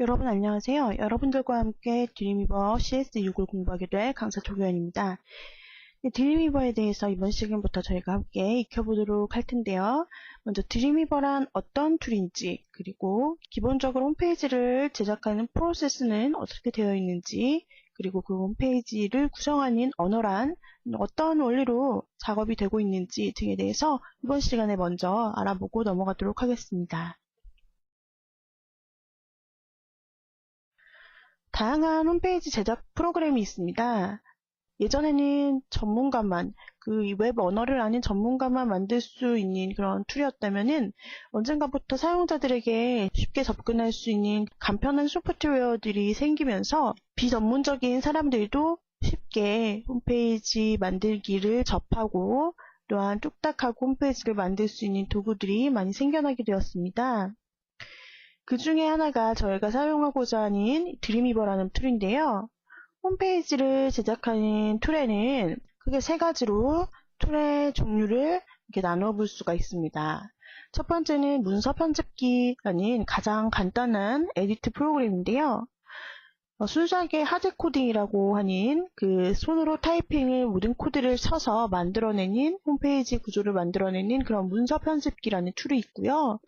여러분 안녕하세요. 여러분들과 함께 드림위버 CS6을 공부하게 될 강사 조교현입니다. 네, 드림위버에 대해서 이번 시간부터 저희가 함께 익혀보도록 할 텐데요. 먼저 드림위버란 어떤 툴인지 그리고 기본적으로 홈페이지를 제작하는 프로세스는 어떻게 되어 있는지 그리고 그 홈페이지를 구성하는 언어란 어떤 원리로 작업이 되고 있는지 등에 대해서 이번 시간에 먼저 알아보고 넘어가도록 하겠습니다. 다양한 홈페이지 제작 프로그램이 있습니다. 예전에는 전문가만, 그 웹 언어를 아는 전문가만 만들 수 있는 그런 툴이었다면은 언젠가부터 사용자들에게 쉽게 접근할 수 있는 간편한 소프트웨어들이 생기면서 비전문적인 사람들도 쉽게 홈페이지 만들기를 접하고 또한 뚝딱하고 홈페이지를 만들 수 있는 도구들이 많이 생겨나게 되었습니다. 그 중에 하나가 저희가 사용하고자 하는 드림이버라는 툴인데요. 홈페이지를 제작하는 툴에는 크게 세 가지로 툴의 종류를 이렇게 나누어 볼 수가 있습니다. 첫 번째는 문서 편집기라는 가장 간단한 에디트 프로그램인데요. 어, 순수하게 하드 코딩이라고 하는 그 손으로 타이핑을 모든 코드를 쳐서 만들어내는 홈페이지 구조를 만들어내는 그런 문서 편집기라는 툴이 있고요.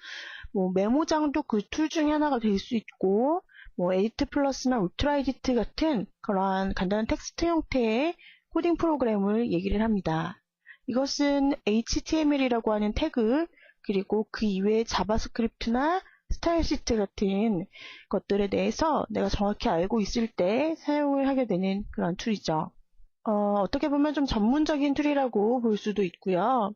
뭐 메모장도 그 툴 중에 하나가 될 수 있고 뭐 에디트 플러스나 울트라 에디트 같은 그러한 간단한 텍스트 형태의 코딩 프로그램을 얘기를 합니다. 이것은 HTML이라고 하는 태그 그리고 그 이외의 자바스크립트나 스타일 시트 같은 것들에 대해서 내가 정확히 알고 있을 때 사용을 하게 되는 그런 툴이죠. 어, 어떻게 보면 좀 전문적인 툴이라고 볼 수도 있고요.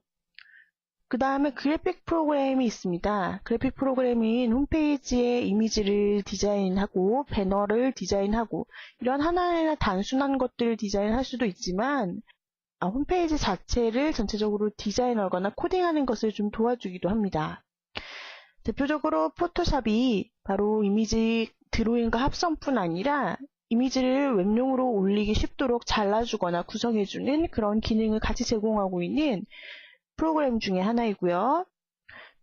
그 다음에 그래픽 프로그램이 있습니다. 그래픽 프로그램인 홈페이지의 이미지를 디자인하고 배너를 디자인하고 이런 하나하나 단순한 것들을 디자인할 수도 있지만 아, 홈페이지 자체를 전체적으로 디자인하거나 코딩하는 것을 좀 도와주기도 합니다. 대표적으로 포토샵이 바로 이미지 드로잉과 합성뿐 아니라 이미지를 웹용으로 올리기 쉽도록 잘라주거나 구성해주는 그런 기능을 같이 제공하고 있는 프로그램 중에 하나이고요.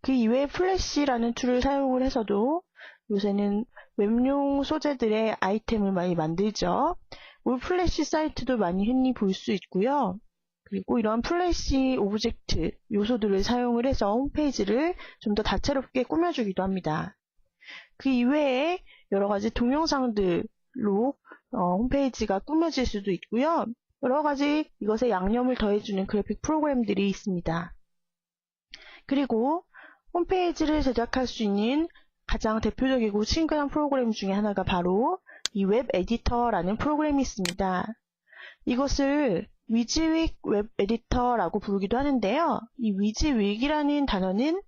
그 이외에 플래시라는 툴을 사용을 해서도 요새는 웹용 소재들의 아이템을 많이 만들죠. 올 플래시 사이트도 많이 흔히 볼 수 있고요. 그리고 이런 플래시 오브젝트 요소들을 사용을 해서 홈페이지를 좀 더 다채롭게 꾸며주기도 합니다. 그 이외에 여러 가지 동영상들로 어, 홈페이지가 꾸며질 수도 있고요. 여러 가지 이것에 양념을 더해주는 그래픽 프로그램들이 있습니다. 그리고 홈페이지를 제작할 수 있는 가장 대표적이고 친근한 프로그램 중에 하나가 바로 이 웹 에디터라는 프로그램이 있습니다. 이것을 위즈윅 웹 에디터라고 부르기도 하는데요. 이 위즈윅이라는 단어는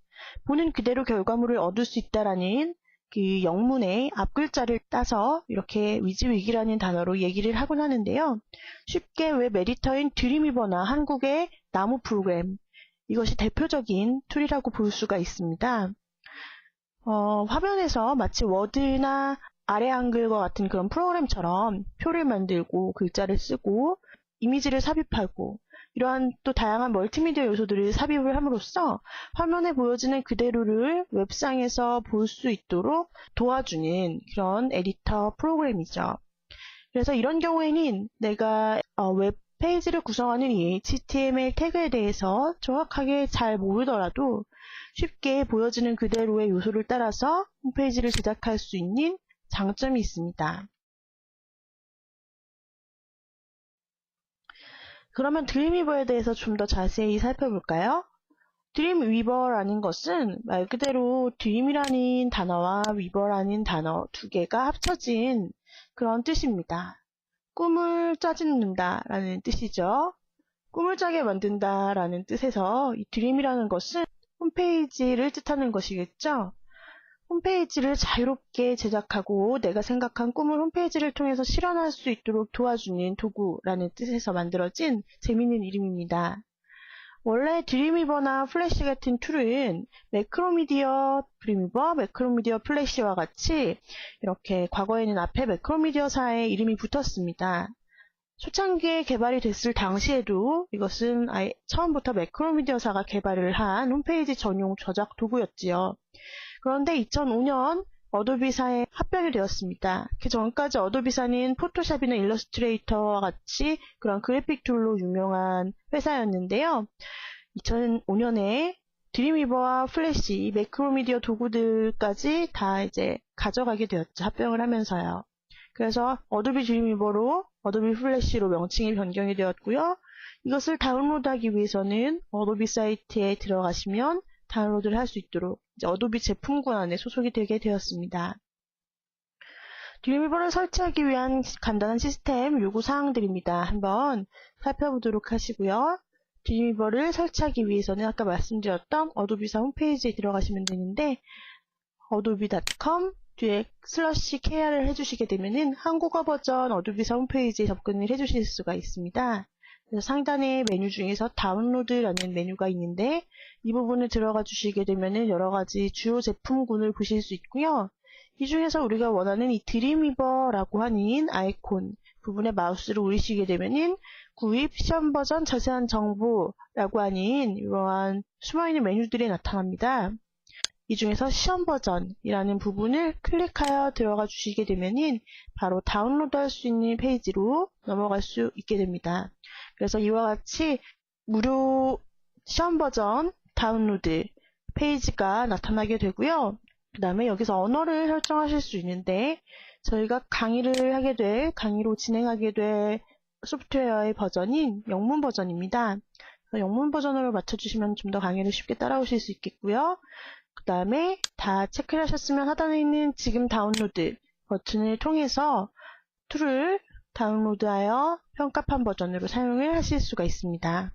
보는 그대로 결과물을 얻을 수 있다라는 그 영문의 앞글자를 따서 이렇게 위즈윅이라는 단어로 얘기를 하곤 하는데요. 쉽게 웹 에디터인 드림이버나 한국의 나무 프로그램 이것이 대표적인 툴이라고 볼 수가 있습니다. 어, 화면에서 마치 워드나 아래 한글과 같은 그런 프로그램처럼 표를 만들고 글자를 쓰고 이미지를 삽입하고 이러한 또 다양한 멀티미디어 요소들을 삽입을 함으로써 화면에 보여지는 그대로를 웹상에서 볼 수 있도록 도와주는 그런 에디터 프로그램이죠. 그래서 이런 경우에는 내가 어, 웹 페이지를 구성하는 이 HTML 태그에 대해서 정확하게 잘 모르더라도 쉽게 보여지는 그대로의 요소를 따라서 홈페이지를 제작할 수 있는 장점이 있습니다. 그러면 드림위버에 대해서 좀 더 자세히 살펴볼까요? 드림위버라는 것은 말 그대로 드림이라는 단어와 위버라는 단어 두 개가 합쳐진 그런 뜻입니다. 꿈을 짜증는다 라는 뜻이죠. 꿈을 짜게 만든다 라는 뜻에서 이 드림이라는 것은 홈페이지를 뜻하는 것이겠죠. 홈페이지를 자유롭게 제작하고 내가 생각한 꿈을 홈페이지를 통해서 실현할 수 있도록 도와주는 도구라는 뜻에서 만들어진 재미있는 이름입니다. 원래 드림위버나 플래시 같은 툴은 매크로미디어 드림위버, 매크로미디어 플래시와 같이 이렇게 과거에는 앞에 매크로미디어사의 이름이 붙었습니다. 초창기에 개발이 됐을 당시에도 이것은 처음부터 매크로미디어사가 개발을 한 홈페이지 전용 저작 도구였지요. 그런데 2005년 어도비사에 합병이 되었습니다. 그 전까지 어도비사는 포토샵이나 일러스트레이터와 같이 그런 그래픽 툴로 유명한 회사였는데요. 2005년에 드림위버와 플래시, 매크로미디어 도구들까지 다 이제 가져가게 되었죠. 합병을 하면서요. 그래서 어도비 드림위버로 어도비 플래시로 명칭이 변경이 되었고요. 이것을 다운로드하기 위해서는 어도비 사이트에 들어가시면 다운로드를 할 수 있도록 어도비 제품군 안에 소속이 되게 되었습니다. 드림위버를 설치하기 위한 간단한 시스템 요구 사항들입니다. 한번 살펴보도록 하시고요. 드림위버를 설치하기 위해서는 아까 말씀드렸던 어도비사 홈페이지에 들어가시면 되는데 adobe.com 뒤에 슬러시 kr을 해주시게 되면은 한국어 버전 어도비사 홈페이지에 접근을 해주실 수가 있습니다. 상단의 메뉴 중에서 다운로드라는 메뉴가 있는데 이 부분을 들어가 주시게 되면 여러 가지 주요 제품군을 보실 수 있고요. 이 중에서 우리가 원하는 이 드림위버라고 하는 아이콘 부분에 마우스를 올리시게 되면은 구입, 시험 버전, 자세한 정보라고 하는 이러한 숨어있는 메뉴들이 나타납니다. 이 중에서 시험 버전이라는 부분을 클릭하여 들어가 주시게 되면은 바로 다운로드 할 수 있는 페이지로 넘어갈 수 있게 됩니다. 그래서 이와 같이 무료 시험 버전 다운로드 페이지가 나타나게 되고요. 그 다음에 여기서 언어를 설정하실 수 있는데 저희가 강의를 하게 될 강의로 진행하게 될 소프트웨어의 버전인 영문 버전입니다. 영문 버전으로 맞춰주시면 좀 더 강의를 쉽게 따라오실 수 있겠고요. 그 다음에 다 체크를 하셨으면 하단에 있는 지금 다운로드 버튼을 통해서 툴을 다운로드하여 평가판 버전으로 사용을 하실 수가 있습니다.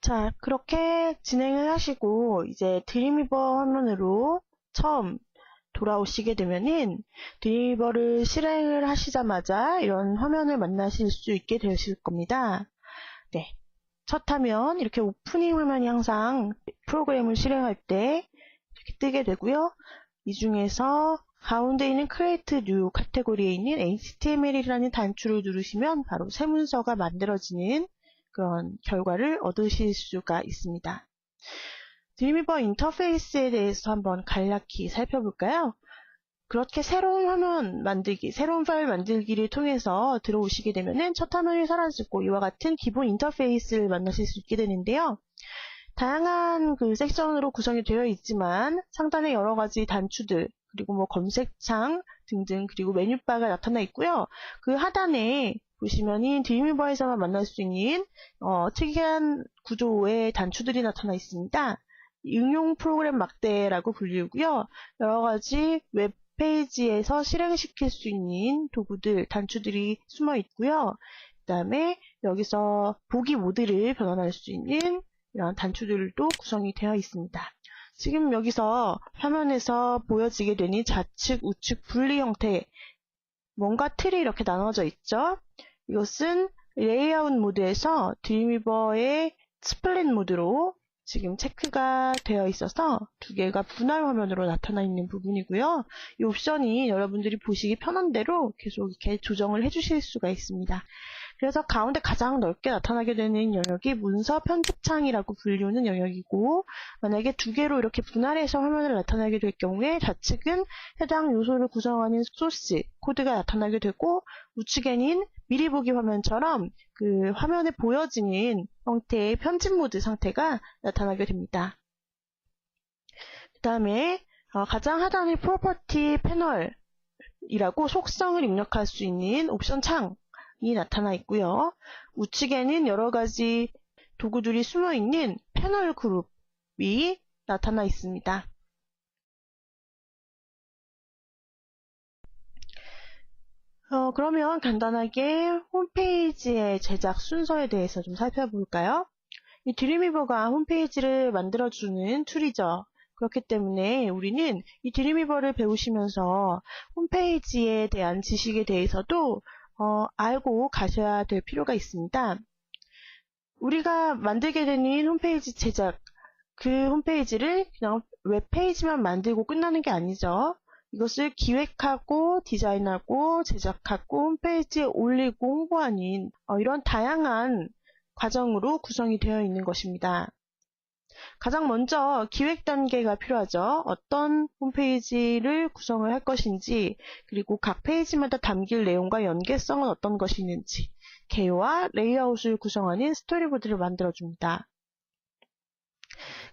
자, 그렇게 진행을 하시고 이제 드림위버 화면으로 처음 돌아오시게 되면은 드림위버를 실행을 하시자마자 이런 화면을 만나실 수 있게 되실 겁니다. 네. 첫 화면 이렇게 오프닝 화면이 항상 프로그램을 실행할 때 이렇게 뜨게 되고요. 이 중에서 가운데 있는 Create New 카테고리에 있는 HTML이라는 단추를 누르시면 바로 새 문서가 만들어지는 그런 결과를 얻으실 수가 있습니다. 드림위버 인터페이스에 대해서 한번 간략히 살펴볼까요? 그렇게 새로운 화면 만들기, 새로운 파일 만들기를 통해서 들어오시게 되면은 첫 화면이 사라지고 이와 같은 기본 인터페이스를 만나실 수 있게 되는데요. 다양한 그 섹션으로 구성이 되어 있지만 상단에 여러 가지 단추들 그리고 뭐 검색창 등등 그리고 메뉴바가 나타나 있고요. 그 하단에 보시면은 드림위버에서만 만날 수 있는 어, 특이한 구조의 단추들이 나타나 있습니다. 응용 프로그램 막대라고 불리고요. 여러 가지 웹 페이지에서 실행시킬 수 있는 도구들, 단추들이 숨어 있고요. 그 다음에 여기서 보기 모드를 변환할 수 있는 이런 단추들도 구성이 되어 있습니다. 지금 여기서 화면에서 보여지게 되는 좌측, 우측 분리 형태 뭔가 틀이 이렇게 나눠져 있죠. 이것은 레이아웃 모드에서 드림위버의 스플릿 모드로 지금 체크가 되어 있어서 두 개가 분할 화면으로 나타나 있는 부분이고요. 이 옵션이 여러분들이 보시기 편한 대로 계속 이렇게 조정을 해주실 수가 있습니다. 그래서 가운데 가장 넓게 나타나게 되는 영역이 문서 편집창이라고 불리는 영역이고 만약에 두 개로 이렇게 분할해서 화면을 나타나게 될 경우에 좌측은 해당 요소를 구성하는 소스 코드가 나타나게 되고 우측에는 미리 보기 화면처럼 그 화면에 보여지는 형태의 편집 모드 상태가 나타나게 됩니다. 그 다음에 어, 가장 하단의 프로퍼티 패널 이라고 속성을 입력할 수 있는 옵션 창이 나타나 있고요. 우측에는 여러 가지 도구들이 숨어 있는 패널 그룹이 나타나 있습니다. 어, 그러면 간단하게 홈페이지의 제작 순서에 대해서 좀 살펴볼까요? 이 드림위버가 홈페이지를 만들어주는 툴이죠. 그렇기 때문에 우리는 이 드림위버를 배우시면서 홈페이지에 대한 지식에 대해서도 어, 알고 가셔야 될 필요가 있습니다. 우리가 만들게 되는 홈페이지 제작, 그 홈페이지를 그냥 웹페이지만 만들고 끝나는 게 아니죠. 이것을 기획하고 디자인하고 제작하고 홈페이지에 올리고 홍보하는 어, 이런 다양한 과정으로 구성이 되어 있는 것입니다. 가장 먼저 기획 단계가 필요하죠. 어떤 홈페이지를 구성을 할 것인지, 그리고 각 페이지마다 담길 내용과 연계성은 어떤 것이 있는지, 개요와 레이아웃을 구성하는 스토리보드를 만들어줍니다.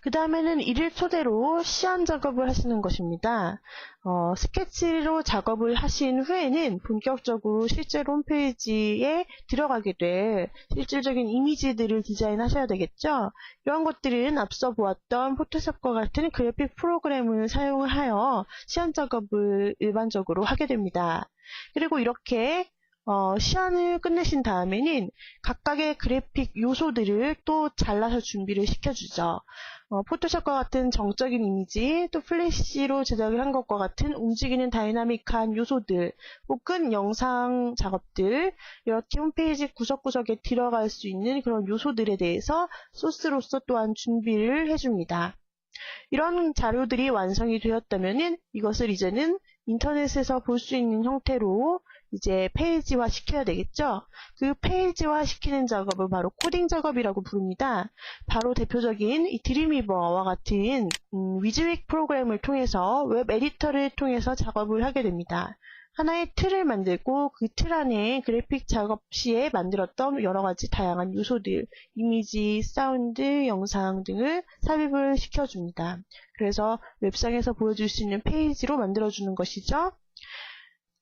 그 다음에는 이를 토대로 시안 작업을 하시는 것입니다. 어, 스케치로 작업을 하신 후에는 본격적으로 실제로 홈페이지에 들어가게 될 실질적인 이미지들을 디자인하셔야 되겠죠. 이런 것들은 앞서 보았던 포토샵과 같은 그래픽 프로그램을 사용하여 시안 작업을 일반적으로 하게 됩니다. 그리고 이렇게 어, 시안을 끝내신 다음에는 각각의 그래픽 요소들을 또 잘라서 준비를 시켜주죠. 어, 포토샵과 같은 정적인 이미지, 또 플래시로 제작을 한 것과 같은 움직이는 다이나믹한 요소들, 혹은 영상 작업들, 이렇게 홈페이지 구석구석에 들어갈 수 있는 그런 요소들에 대해서 소스로서 또한 준비를 해줍니다. 이런 자료들이 완성이 되었다면 이것을 이제는 인터넷에서 볼 수 있는 형태로 이제 페이지화 시켜야 되겠죠. 그 페이지화 시키는 작업을 바로 코딩 작업이라고 부릅니다. 바로 대표적인 이 드림위버와 같은 음, 위즈윅 프로그램을 통해서 웹 에디터를 통해서 작업을 하게 됩니다. 하나의 틀을 만들고 그 틀 안에 그래픽 작업 시에 만들었던 여러 가지 다양한 요소들, 이미지, 사운드, 영상 등을 삽입을 시켜줍니다. 그래서 웹상에서 보여줄 수 있는 페이지로 만들어주는 것이죠.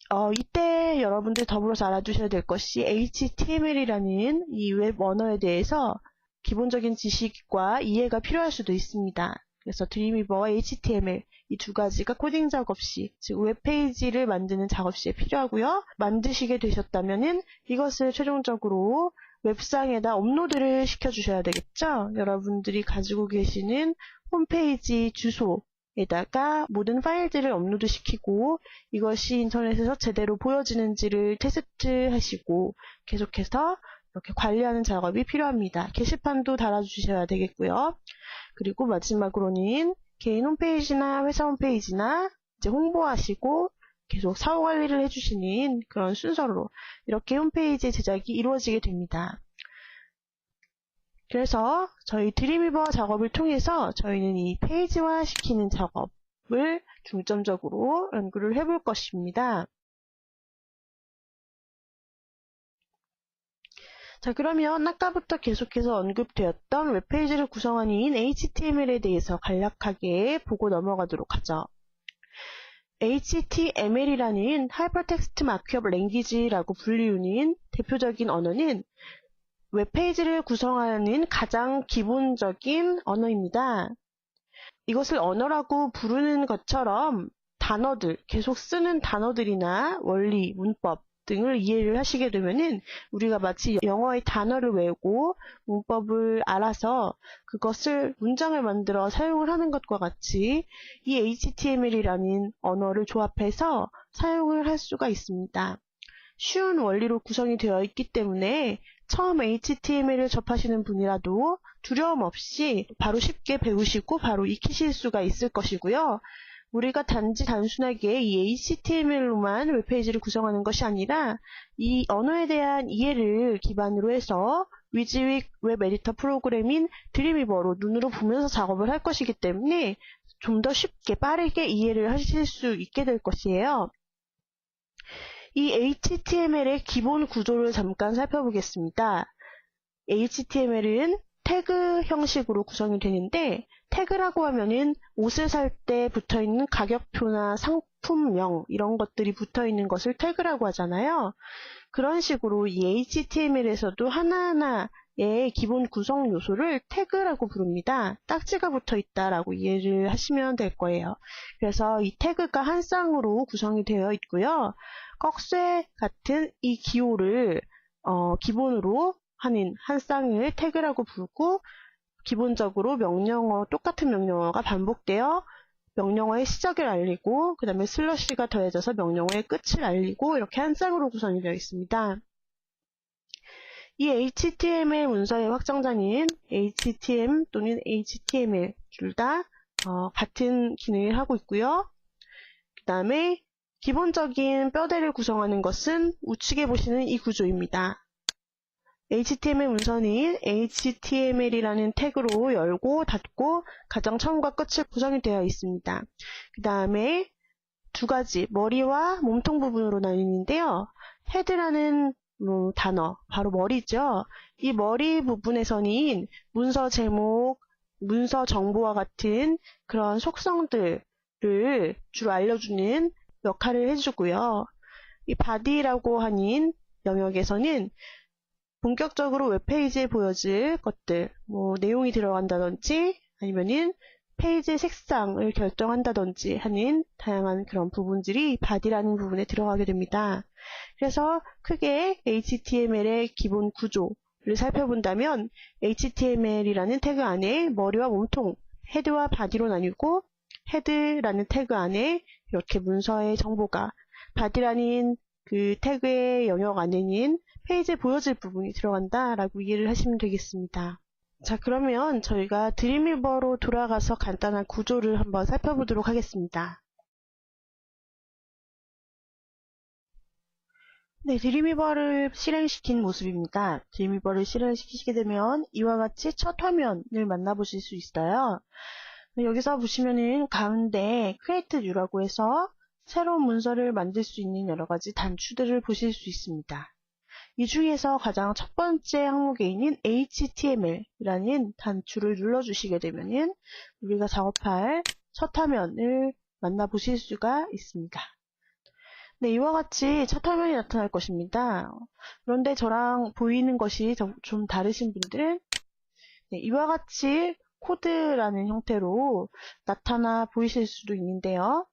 어, 이때 여러분들 더불어서 알아두셔야 될 것이 HTML이라는 이 웹 언어에 대해서 기본적인 지식과 이해가 필요할 수도 있습니다. 그래서 드림위버와 HTML 이 두 가지가 코딩 작업 시, 즉 웹페이지를 만드는 작업 시에 필요하고요. 만드시게 되셨다면은 이것을 최종적으로 웹상에다 업로드를 시켜주셔야 되겠죠. 여러분들이 가지고 계시는 홈페이지 주소, 에다가 모든 파일들을 업로드 시키고 이것이 인터넷에서 제대로 보여지는지를 테스트 하시고 계속해서 이렇게 관리하는 작업이 필요합니다. 게시판도 달아주셔야 되겠고요. 그리고 마지막으로는 개인 홈페이지나 회사 홈페이지나 이제 홍보하시고 계속 사후 관리를 해주시는 그런 순서로 이렇게 홈페이지 제작이 이루어지게 됩니다. 그래서 저희 드림위버 작업을 통해서 저희는 이 페이지화 시키는 작업을 중점적으로 연구를 해볼 것입니다. 자 그러면 아까부터 계속해서 언급되었던 웹페이지를 구성하는 HTML에 대해서 간략하게 보고 넘어가도록 하죠. HTML이라는 하이퍼텍스트 마크업 랭귀지라고 불리우는 대표적인 언어는 웹페이지를 구성하는 가장 기본적인 언어입니다. 이것을 언어라고 부르는 것처럼 단어들, 계속 쓰는 단어들이나 원리, 문법 등을 이해를 하시게 되면은 우리가 마치 영어의 단어를 외우고 문법을 알아서 그것을 문장을 만들어 사용을 하는 것과 같이 이 HTML이라는 언어를 조합해서 사용을 할 수가 있습니다. 쉬운 원리로 구성이 되어 있기 때문에 처음 HTML을 접하시는 분이라도 두려움 없이 바로 쉽게 배우시고 바로 익히실 수가 있을 것이고요. 우리가 단지 단순하게 이 HTML로만 웹페이지를 구성하는 것이 아니라 이 언어에 대한 이해를 기반으로 해서 위즈윅 웹 에디터 프로그램인 드림위버로 눈으로 보면서 작업을 할 것이기 때문에 좀 더 쉽게 빠르게 이해를 하실 수 있게 될 것이에요. 이 HTML의 기본 구조를 잠깐 살펴보겠습니다. HTML은 태그 형식으로 구성이 되는데 태그라고 하면은 옷을 살 때 붙어 있는 가격표나 상품명 이런 것들이 붙어 있는 것을 태그라고 하잖아요. 그런 식으로 이 HTML에서도 하나하나 의 기본 구성 요소를 태그라고 부릅니다. 딱지가 붙어 있다라고 이해를 하시면 될 거예요. 그래서 이 태그가 한 쌍으로 구성이 되어 있고요. 꺽쇠 같은 이 기호를 어, 기본으로 하는 한 쌍을 태그라고 부르고 기본적으로 명령어 똑같은 명령어가 반복되어 명령어의 시작을 알리고 그 다음에 슬러시가 더해져서 명령어의 끝을 알리고 이렇게 한 쌍으로 구성이 되어 있습니다. 이 HTML 문서의 확정자는 HTM 또는 HTML 둘 다 어, 같은 기능을 하고 있고요. 그 다음에 기본적인 뼈대를 구성하는 것은 우측에 보시는 이 구조입니다. HTML 문서는 HTML이라는 태그로 열고 닫고 가장 처음과 끝을 구성이 되어 있습니다. 그 다음에 두 가지 머리와 몸통 부분으로 나뉘는데요. 헤드라는 뭐 단어 바로 머리죠. 이 머리 부분에서는 문서 제목, 문서 정보와 같은 그런 속성들을 주로 알려주는 역할을 해주고요. 이 바디라고 하는 영역에서는 본격적으로 웹페이지에 보여질 것들, 뭐 내용이 들어간다든지 아니면은 페이지 색상을 결정한다든지 하는 다양한 그런 부분들이 바디라는 부분에 들어가게 됩니다. 그래서 크게 HTML의 기본 구조를 살펴본다면 HTML이라는 태그 안에 머리와 몸통, 헤드와 바디로 나뉘고 헤드라는 태그 안에 이렇게 문서의 정보가 바디라는 그 태그의 영역 안에는 페이지에 보여질 부분이 들어간다라고 이해를 하시면 되겠습니다. 자 그러면 저희가 드림위버로 돌아가서 간단한 구조를 한번 살펴보도록 하겠습니다. 네, 드림위버를 실행시킨 모습입니다. 드림위버를 실행시키게 되면 이와 같이 첫 화면을 만나보실 수 있어요. 네, 여기서 보시면은 가운데 Create New라고 해서 새로운 문서를 만들 수 있는 여러 가지 단추들을 보실 수 있습니다. 이 중에서 가장 첫 번째 항목에 있는 HTML이라는 단추를 눌러주시게 되면은 우리가 작업할 첫 화면을 만나보실 수가 있습니다. 네, 이와 같이 첫 화면이 나타날 것입니다. 그런데 저랑 보이는 것이 좀 다르신 분들은 네, 이와 같이 코드라는 형태로 나타나 보이실 수도 있는데요.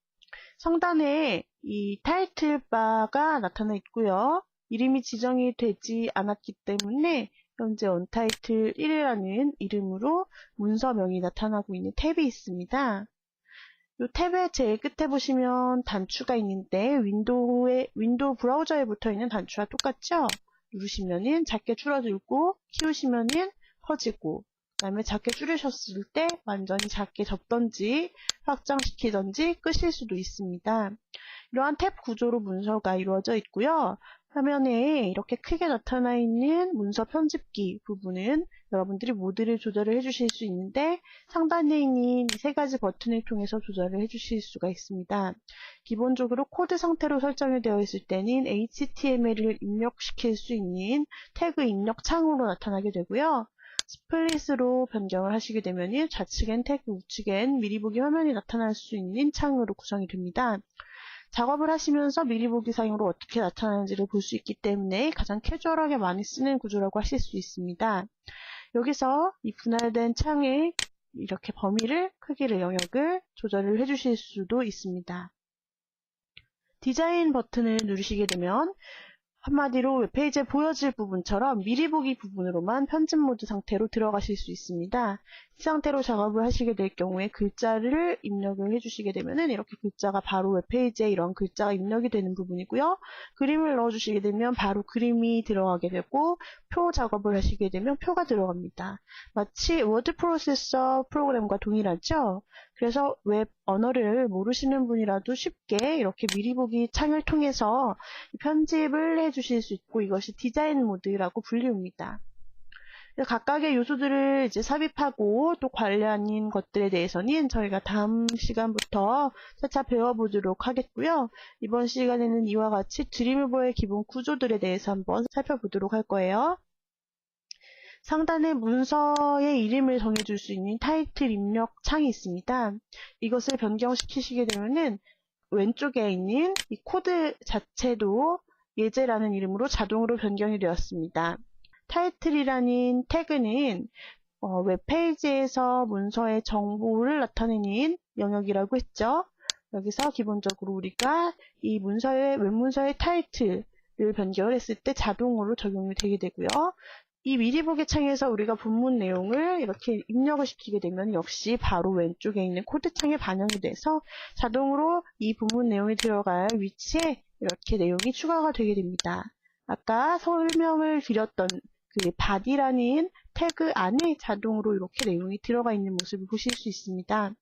상단에 이 타이틀 바가 나타나 있고요. 이름이 지정이 되지 않았기 때문에 현재 언타이틀 1이라는 이름으로 문서명이 나타나고 있는 탭이 있습니다. 이 탭의 제일 끝에 보시면 단추가 있는데 윈도우에 윈도우 브라우저에 붙어 있는 단추와 똑같죠? 누르시면은 작게 줄어들고 키우시면은 커지고 그다음에 작게 줄이셨을 때 완전히 작게 접던지 확장시키던지 끄실 수도 있습니다. 이러한 탭 구조로 문서가 이루어져 있고요. 화면에 이렇게 크게 나타나 있는 문서 편집기 부분은 여러분들이 모드를 조절을 해주실 수 있는데 상단에 있는 세 가지 버튼을 통해서 조절을 해주실 수가 있습니다. 기본적으로 코드 상태로 설정이 되어 있을 때는 HTML을 입력시킬 수 있는 태그 입력 창으로 나타나게 되고요. 스플릿으로 변경을 하시게 되면 좌측엔 태그, 우측엔 미리 보기 화면이 나타날 수 있는 창으로 구성이 됩니다. 작업을 하시면서 미리 보기 사용으로 어떻게 나타나는지를 볼 수 있기 때문에 가장 캐주얼하게 많이 쓰는 구조라고 하실 수 있습니다. 여기서 이 분할된 창의 이렇게 범위를, 크기를, 영역을 조절을 해주실 수도 있습니다. 디자인 버튼을 누르시게 되면 한마디로 웹페이지에 보여질 부분처럼 미리 보기 부분으로만 편집 모드 상태로 들어가실 수 있습니다. 이 상태로 작업을 하시게 될 경우에 글자를 입력을 해주시게 되면 이렇게 글자가 바로 웹페이지에 이런 글자가 입력이 되는 부분이고요. 그림을 넣어주시게 되면 바로 그림이 들어가게 되고 표 작업을 하시게 되면 표가 들어갑니다. 마치 워드 프로세서 프로그램과 동일하죠? 그래서 웹 언어를 모르시는 분이라도 쉽게 이렇게 미리 보기 창을 통해서 편집을 해주실 수 있고 이것이 디자인 모드라고 불리웁니다. 각각의 요소들을 이제 삽입하고 또 관련인 것들에 대해서는 저희가 다음 시간부터 차차 배워보도록 하겠고요. 이번 시간에는 이와 같이 드림위버의 기본 구조들에 대해서 한번 살펴보도록 할 거예요. 상단에 문서의 이름을 정해줄 수 있는 타이틀 입력 창이 있습니다. 이것을 변경시키시게 되면은 왼쪽에 있는 이 코드 자체도 예제라는 이름으로 자동으로 변경이 되었습니다. 타이틀이라는 태그는 어, 웹페이지에서 문서의 정보를 나타내는 영역이라고 했죠. 여기서 기본적으로 우리가 이 문서의 웹문서의 타이틀을 변경을 했을 때 자동으로 적용이 되게 되고요. 이 미리 보기 창에서 우리가 본문 내용을 이렇게 입력을 시키게 되면 역시 바로 왼쪽에 있는 코드 창에 반영이 돼서 자동으로 이 본문 내용이 들어갈 위치에 이렇게 내용이 추가가 되게 됩니다. 아까 설명을 드렸던 그 바디라는 태그 안에 자동으로 이렇게 내용이 들어가 있는 모습을 보실 수 있습니다.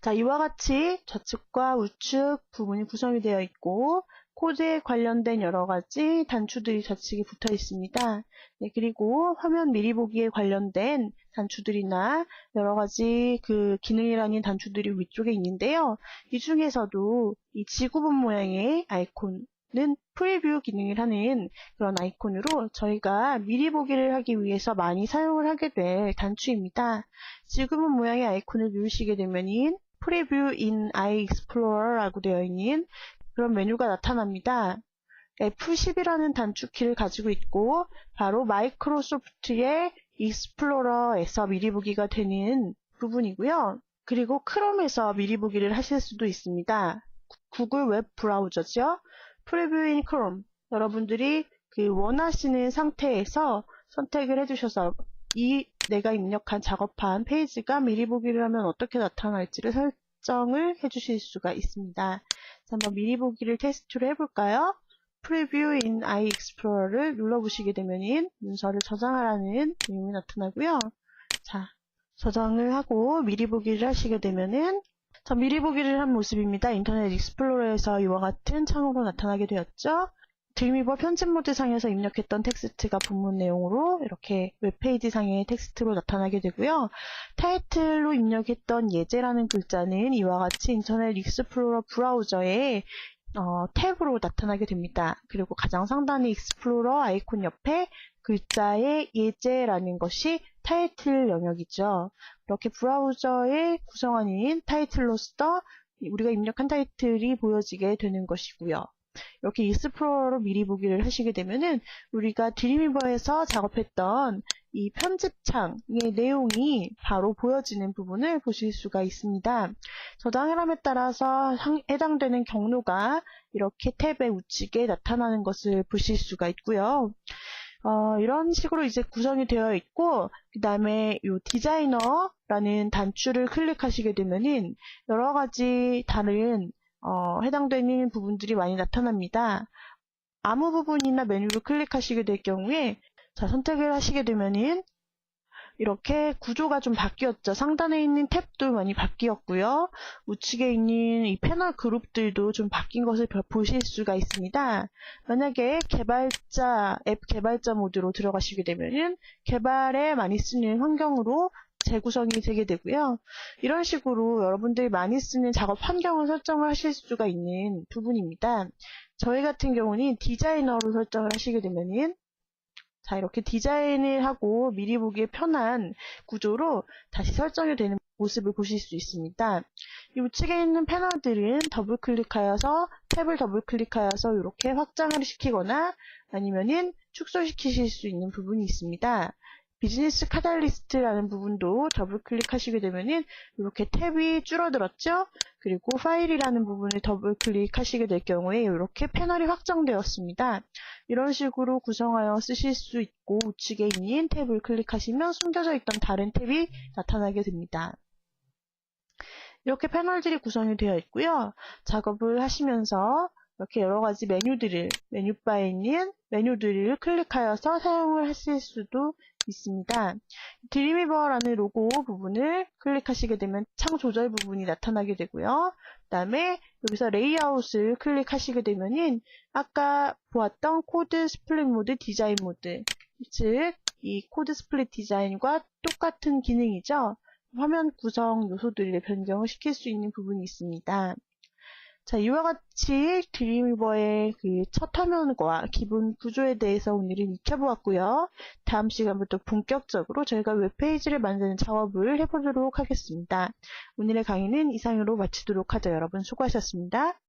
자, 이와 같이 좌측과 우측 부분이 구성이 되어 있고 코드에 관련된 여러 가지 단추들이 좌측에 붙어 있습니다. 네, 그리고 화면 미리 보기에 관련된 단추들이나 여러 가지 그 기능이라는 단추들이 위쪽에 있는데요. 이 중에서도 이 지구본 모양의 아이콘 은 프리뷰 기능을 하는 그런 아이콘으로 저희가 미리 보기를 하기 위해서 많이 사용을 하게 될 단추입니다. 지구본 모양의 아이콘을 누르시게 되면 프리뷰 인 아이 익스플로러라고 되어 있는 그런 메뉴가 나타납니다. F10이라는 단축키를 가지고 있고 바로 마이크로소프트의 익스플로러에서 미리 보기가 되는 부분이고요. 그리고 크롬에서 미리 보기를 하실 수도 있습니다. 구글 웹 브라우저죠. 프리뷰인 크롬 여러분들이 그 원하시는 상태에서 선택을 해주셔서 이 내가 입력한 작업한 페이지가 미리 보기를 하면 어떻게 나타날지를 설정을 해주실 수가 있습니다. 한번 미리 보기를 테스트로 해볼까요? 프리뷰 인 아이 익스플로러를 눌러보시게 되면 문서를 저장하라는 내용이 나타나고요. 자, 저장을 하고 미리 보기를 하시게 되면은 자, 미리 보기를 한 모습입니다. 인터넷 익스플로러에서 이와 같은 창으로 나타나게 되었죠. 드림이버 편집 모드 상에서 입력했던 텍스트가 본문 내용으로 이렇게 웹페이지 상의 텍스트로 나타나게 되고요. 타이틀로 입력했던 예제라는 글자는 이와 같이 인터넷 익스플로러 브라우저에 어, 탭으로 나타나게 됩니다. 그리고 가장 상단의 익스플로러 아이콘 옆에 글자의 예제라는 것이 타이틀 영역이죠. 이렇게 브라우저의 구성원인 타이틀로서 우리가 입력한 타이틀이 보여지게 되는 것이고요. 이렇게 익스플로러로 미리 보기를 하시게 되면은 우리가 드림위버에서 작업했던 이 편집창의 내용이 바로 보여지는 부분을 보실 수가 있습니다. 저장 해람에 따라서 해당되는 경로가 이렇게 탭의 우측에 나타나는 것을 보실 수가 있고요. 어, 이런 식으로 이제 구성이 되어 있고 그 다음에 이 디자이너라는 단추를 클릭하시게 되면은 여러 가지 다른 어, 해당되는 부분들이 많이 나타납니다. 아무 부분이나 메뉴를 클릭하시게 될 경우에 자 선택을 하시게 되면은 이렇게 구조가 좀 바뀌었죠. 상단에 있는 탭도 많이 바뀌었고요. 우측에 있는 이 패널 그룹들도 좀 바뀐 것을 보실 수가 있습니다. 만약에 개발자, 앱 개발자 모드로 들어가시게 되면은 개발에 많이 쓰는 환경으로 재구성이 되게 되고요. 이런 식으로 여러분들이 많이 쓰는 작업 환경을 설정을 하실 수가 있는 부분입니다. 저희 같은 경우는 디자이너로 설정을 하시게 되면은 자 이렇게 디자인을 하고 미리 보기에 편한 구조로 다시 설정이 되는 모습을 보실 수 있습니다. 이 우측에 있는 패널들은 더블 클릭하여서 탭을 더블 클릭하여서 이렇게 확장을 시키거나 아니면은 축소시키실 수 있는 부분이 있습니다. 비즈니스 카탈리스트라는 부분도 더블 클릭하시게 되면은 이렇게 탭이 줄어들었죠? 그리고 파일이라는 부분을 더블 클릭하시게 될 경우에 이렇게 패널이 확정되었습니다. 이런 식으로 구성하여 쓰실 수 있고 우측에 있는 탭을 클릭하시면 숨겨져 있던 다른 탭이 나타나게 됩니다. 이렇게 패널들이 구성이 되어 있고요. 작업을 하시면서 이렇게 여러 가지 메뉴들을 메뉴바에 있는 메뉴들을 클릭하여서 사용을 하실 수도 있습니다. 드림위버라는 로고 부분을 클릭하시게 되면 창 조절 부분이 나타나게 되고요. 그 다음에 여기서 레이아웃을 클릭하시게 되면은 아까 보았던 코드 스플릿 모드 디자인 모드 즉 이 코드 스플릿 디자인과 똑같은 기능이죠. 화면 구성 요소들을 변경을 시킬 수 있는 부분이 있습니다. 자, 이와 같이 드림위버의 그 첫 화면과 기본 구조에 대해서 오늘은 익혀보았고요. 다음 시간부터 본격적으로 저희가 웹페이지를 만드는 작업을 해보도록 하겠습니다. 오늘의 강의는 이상으로 마치도록 하죠. 여러분 수고하셨습니다.